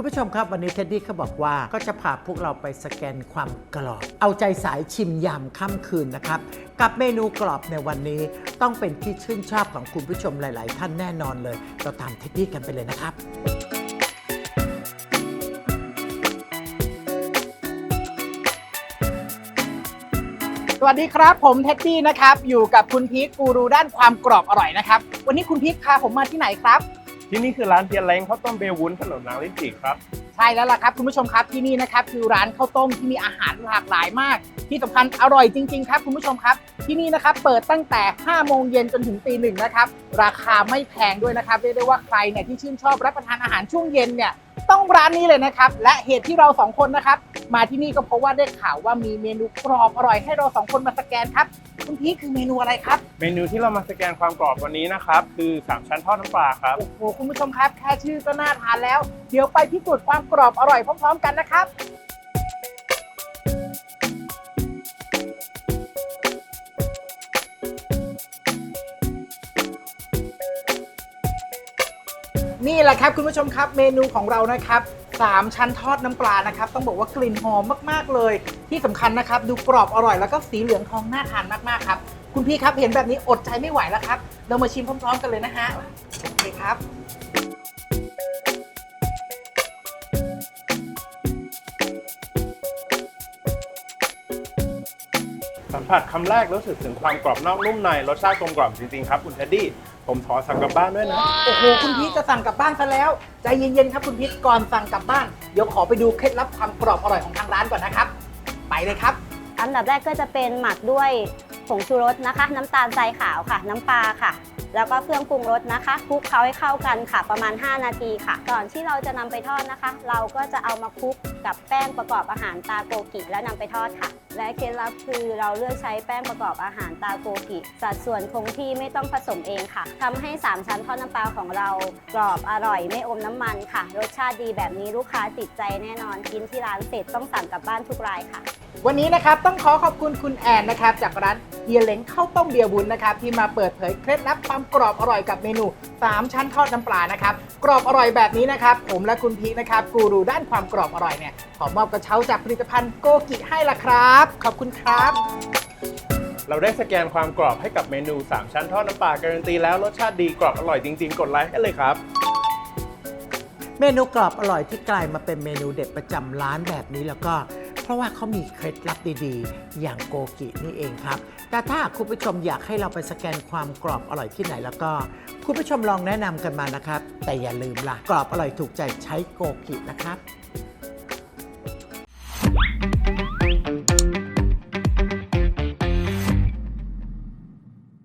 คุณผู้ชมครับวันนี้เท็ดดี้เขาบอกว่าก็จะพาพวกเราไปสแกนความกรอบ เอาใจสายชิมยามค่ำคืนนะครับ กับเมนูกรอบในวันนี้ต้องเป็นที่ชื่นชอบของคุณผู้ชมหลาย ๆ ท่านแน่นอนเลย เราตามเท็ดดี้กันไปเลยนะครับสวัสดีครับ ผมเท็ดดี้นะครับ อยู่กับคุณพีคกูรูด้านความกรอบอร่อยนะครับ วันนี้คุณพีคพาผมมาที่ไหนครับ ที่นี่คือร้านเทียนแรงข้าวต้มเบลวุ้นถนนนางลิ้นจี่ครับ ใช่แล้วล่ะครับคุณผู้ชมครับที่นี่นะครับคือร้านข้าวต้มที่มีอาหารหลากหลายมาก ที่สำคัญอร่อยจริง ๆ ครับคุณผู้ชมครับ ที่นี่นะครับเปิดตั้งแต่ 5 โมงเย็นจนถึงตีหนึ่งนะครับราคาไม่แพงด้วยนะครับเรียกได้ว่าใครเนี่ยที่ชื่นชอบรับประทานอาหารช่วงเย็นเนี่ย ต้องร้านนี้เลยนะครับ และเหตุที่เราสองคนนะครับ มาที่นี่ก็เพราะว่าได้ข่าวว่ามีเมนูกรอบอร่อยให้เราสองคนมาสแกนครับคุณพีคคือเมนูอะไรครับเมนูที่เรามาสแกนความกรอบวันนี้นะครับ คือ3ชั้นทอดน้ำปลาครับโอ้โหคุณผู้ชมครับ แค่ชื่อก็น่าทานแล้ว เดี๋ยวไปพิสูจน์ความกรอบอร่อยพร้อม ๆ กันนะครับ นี่แหละครับคุณผู้ชมครับเมนูของเรานะครับสามชั้นทอดน้ำปลานะครับ ต้องบอกว่ากลิ่นหอมมากๆเลย ที่สำคัญนะครับ ดูกรอบอร่อยแล้วก็สีเหลืองทองน่าทานมากๆครับคุณพี่ครับเห็นแบบนี้อดใจไม่ไหวแล้วครับ เรามาชิมพร้อม ๆ กันเลยนะฮะโอเคครับสัมผัสคำแรกรู้สึกถึงความกรอบนอกนุ่มในรสชาติกลมกล่อมจริงๆครับคุณเทดดี้ ผมขอสั่งกลับบ้านด้วยนะ โอ้โหคุณพีทจะสั่งกลับบ้านซะแล้ว ใจเย็นๆครับคุณพีทก่อนสั่งกลับบ้าน เดี๋ยวขอไปดูเคล็ดลับความกรอบอร่อยของทางร้านก่อนนะครับ ไปเลยครับ อันดับแรกก็จะเป็นหมักด้วยผงชูรสนะคะ น้ำตาลทรายขาวค่ะ น้ำปลาค่ะ แล้วก็เครื่องปรุงรสนะคะคลุกเคล้าให้เข้ากันค่ะ ประมาณ 5 นาทีค่ะ ก่อนที่เราจะนำไปทอดนะคะ เราก็จะเอามาคลุกกับแป้งประกอบอาหารตาโกกิแล้วนำไปทอดค่ะ และเคล็ดลับคือเราเลือกใช้แป้งประกอบอาหารตาโกกิสัดส่วนคงที่ไม่ต้องผสมเองค่ะทำให้ 3 ชั้นทอดน้ำปลาของเรากรอบอร่อยไม่อมน้ำมันค่ะ รสชาติดีแบบนี้ลูกค้าติดใจแน่นอนกินที่ร้านเสร็จต้องสั่งกลับบ้านทุกรายค่ะวันนี้นะครับต้องขอขอบคุณคุณแอนนะครับจากร้านเฮียเล้งข้าวต้มเบียร์บุญนะครับที่มาเปิดเผยเคล็ดลับความกรอบอร่อยกับเมนู 3 ชั้นทอดน้ำปลานะครับ กรอบอร่อยแบบนี้นะครับ ผมและคุณพีคนะครับกูรูด้านความกรอบอร่อยเนี่ยขอมอบกระเช้าจากผลิตภัณฑ์โกกิให้ละครับ ขอบคุณครับ เราได้สแกนความกรอบให้กับเมนู 3 ชั้นทอดน้ำปลาการันตีแล้วรสชาติดีกรอบอร่อยจริง ๆ กดไลค์ให้เลยครับ เมนูกรอบอร่อยที่กลายมาเป็นเมนูเด็ดประจำร้านแบบนี้แล้วก็เพ ราะว่าเขามีเคล็ดลับดีๆ อย่างโกกินี่เองครับ แต่ถ้าคุณผู้ชมอยากให้เราไปสแกนความกรอบอร่อยที่ไหนแล้วก็ คุณผู้ชมลองแนะนำกันมานะครับ แต่อย่าลืมล่ะกรอบอร่อยถูกใจใช้โกกินะครับ